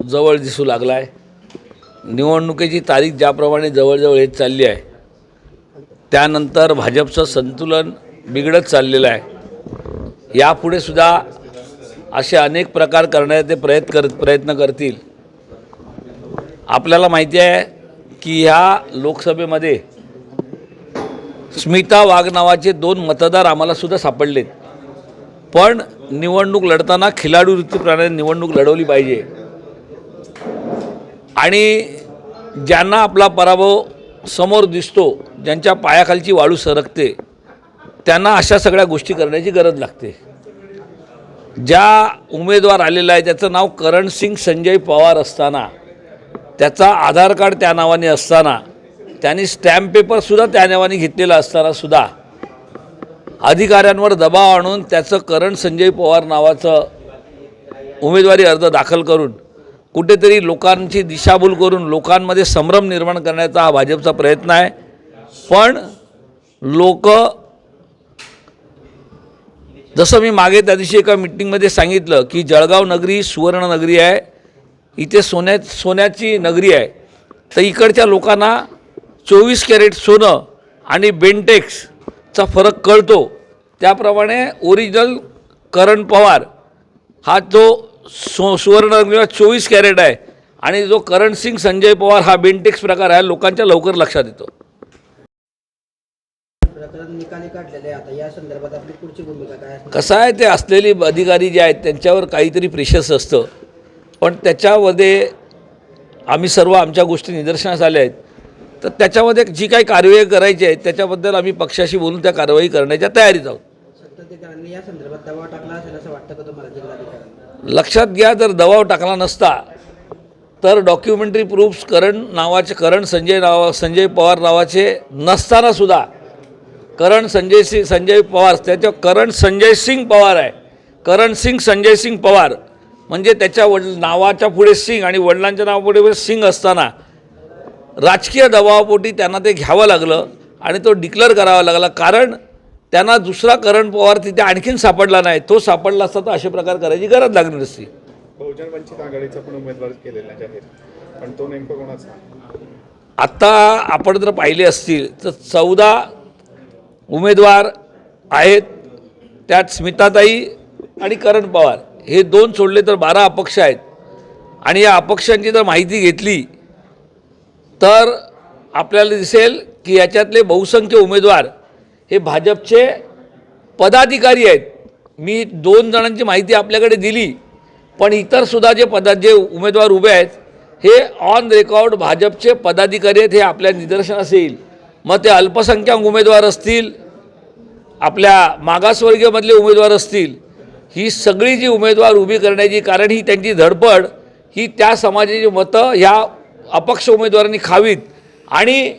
जवळ दिसू लागला आहे निवडणुकीची तारीख ज्याप्रमाणे जवळजवळ येत चालली आहे त्यानंतर भाजपचं संतुलन बिघडत चाललेलं आहे. यापुढे सुद्धा असे अनेक प्रकार करण्याचे प्रयत्न कर प्रयत्न करतील. आपल्याला माहिती आहे की ह्या लोकसभेमध्ये स्मिता वाघ नावाचे दोन मतदार आम्हाला सुद्धा सापडलेत. पण निवडणूक लढताना खिलाडू वृत्तीप्रमाणे निवडणूक लढवली पाहिजे. आणि ज्यांना आपला पराभव समोर दिसतो ज्यांच्या पायाखालची वाळू सरकते त्यांना अशा सगळ्या गोष्टी करण्याची गरज लागते. ज्या उमेदवार आलेला आहे त्याचं नाव करण सिंग संजय पवार असताना त्याचा आधार कार्ड त्या नावाने असताना त्यांनी स्टॅम्प पेपरसुद्धा त्या नावाने घेतलेला असतानासुद्धा अधिकाऱ्यांवर दबाव आणून त्याचं करण संजय पवार नावाचं उमेदवारी अर्ज दाखल करून कुठेतरी लोकांची दिशाभूल करून लोकांमध्ये संभ्रम निर्माण करण्याचा हा भाजपचा प्रयत्न आहे. पण लोक जसं मी मागे त्या दिवशी एका मिटिंगमध्ये सांगितलं की जळगाव नगरी सुवर्ण नगरी आहे इथे सोन्या सोन्याची नगरी आहे. तर इकडच्या लोकांना चोवीस कॅरेट सोनं आणि बेंटेक्सचा फरक कळतो. त्याप्रमाणे ओरिजिनल करण पवार हा जो सो सुवर्णरंगीला चोवीस कॅरेट आहे. आणि जो करण सिंग संजय पवार हा बेंटेक्स प्रकार आहे लोकांच्या लवकर लक्षात येतो. कसं आहे ते असलेली अधिकारी जे आहेत त्यांच्यावर काहीतरी प्रेशर्स असतं. पण त्याच्यामध्ये आम्ही सर्व आमच्या गोष्टी निदर्शनास आल्या आहेत. तर त्याच्यामध्ये जी काही कारवाई करायची आहे त्याच्याबद्दल आम्ही पक्षाशी बोलून त्या कारवाई करण्याच्या तयारीत आहोत. या संदर्भात दबाव टाकला असेल असं वाटतं का तुम्हाला लक्षात घ्या जर दबाव टाकला नसता तर डॉक्युमेंटरी प्रूफ्स करण नावाचे करण संजय नावा संजय पवार नावाचे नसताना सुद्धा करण संजय सिंग संजय पवार त्याच्या करण संजय सिंग पवार आहे. करण सिंग संजय सिंग पवार म्हणजे त्याच्या वडील नावाच्या पुढे सिंग आणि वडिलांच्या नावापुढे सिंग असताना राजकीय दबावापोटी त्यांना ते घ्यावं लागलं आणि तो डिक्लेअर करावा लागला. कारण त्यांना दुसरा करण पवार तिथे आणखीन सापडला नाही. तो सापडला असता तर असे प्रकार करायची गरज लागली नसती बहुजन वंचित आघाडीचा पण उमेदवार केलेला जाहीर. पण तो नेमकं कोणाचा? आत्ता आपण जर पाहिले असतील तर चौदा उमेदवार आहेत. त्यात स्मिताताई आणि करण पवार. हे दोन सोडले तर बारा अपक्ष आहेत. आणि या अपक्षांची जर माहिती घेतली तर आपल्याला दिसेल की याच्यातले बहुसंख्य उमेदवार हे भाजपचे पदाधिकारी आहेत. मी दोन जणांची माहिती आपल्याकडे दिली पण इतरसुद्धा जे पदा जे उमेदवार उभे आहेत हे ऑन रेकॉर्ड भाजपचे पदाधिकारी आहेत हे आपल्या निदर्शनास येईल. मग ते अल्पसंख्याक उमेदवार असतील आपल्या मागासवर्गीयमधले उमेदवार असतील ही सगळी जी उमेदवार उभी करण्याची कारण ही त्यांची धडपड ही त्या समाजाची मतं ह्या अपक्ष उमेदवारांनी खावीत. आणि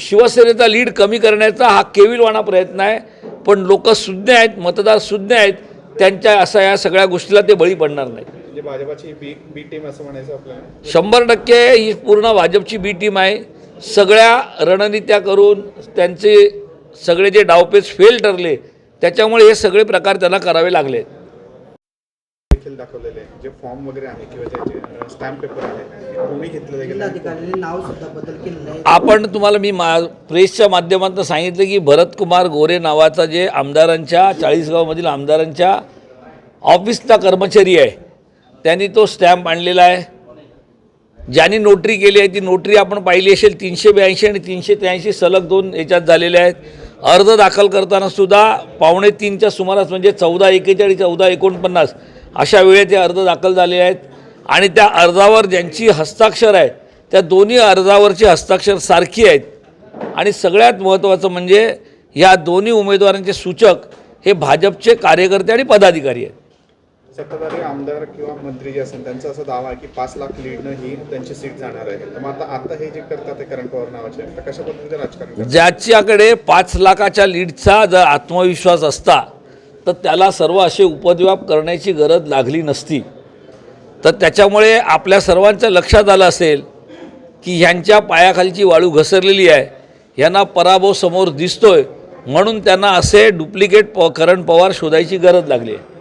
शिवसेनेचा लीड कमी करण्याचा हा केविलवाणा प्रयत्न आहे. पण लोक सुज्ञ आहेत मतदार सुज्ञ आहेत त्यांच्या असा या सगळ्या गोष्टीला ते बळी पडणार नाहीत. म्हणजे भाजपाची बी बी टीम असं म्हणायचं आपल्याला? शंभर टक्के ही पूर्ण भाजपची बी टीम आहे. सगळ्या रणनीत्या करून त्यांचे सगळे जे डावपेच फेल ठरले त्याच्यामुळे हे सगळे प्रकार त्यांना करावे लागले. देखील दाखवलेले आहे. जे फॉर्म वगैरे आहे किंवा ज्याचे स्टॅम्प पेपर आहे कोणी घेतलेले जिल्हाधिकाऱ्यांनी नाव सुद्धा बदल केलेलं आहे. आपण तुम्हाला मी मा प्रेसच्या माध्यमातून सांगितलं की भरतकुमार गोरे नावाचा जे आमदारांच्या चाळीसगावमधील आमदारांच्या ऑफिसचा कर्मचारी आहे. त्यांनी तो स्टॅम्प आणलेला आहे. ज्यांनी नोटरी केली आहे ती नोटरी आपण पाहिली असेल तीनशे ब्याऐंशी आणि तीनशे त्र्याऐंशी सलग दोन याच्यात झालेले आहेत. अर्ज दाखल करताना सुद्धा पावणे तीनच्या सुमारास म्हणजे चौदा एकेचाळीस चौदा एकोणपन्नास अशा वेळेत ते अर्ज दाखल झाले आहेत आणि त्या अर्जावर ज्यांची हस्ताक्षर आहे त्या दोन्ही अर्जावरची हस्ताक्षर सारखी आहेत. आणि सगळ्यात महत्त्वाचं म्हणजे या दोन्ही उमेदवारांचे सूचक हे भाजपचे कार्यकर्ते आणि पदाधिकारी आहेत. सत्ताधारी आमदार किंवा मंत्री जे असेल त्यांचा असा दावा आहे की पाच लाख लीडनं ही त्यांची सीट जाणार आहे. तर मग आता आता हे जे करतात ते करण पवार नावाचे तर कशा पद्धतीने राजकारण ज्याच्याकडे पाच लाखाच्या लीडचा जर आत्मविश्वास असता तर त्याला सर्व असे उपद्व्याप करण्याची गरज लागली नसती. तर त्याच्यामुळे आपल्या सर्वांच्या लक्षात आलं असेल की ह्यांच्या पायाखालची वाळू घसरलेली आहे. ह्यांना पराभव समोर दिसतोय. म्हणून त्यांना असे डुप्लिकेट प करण पवार शोधायची गरज लागली आहे.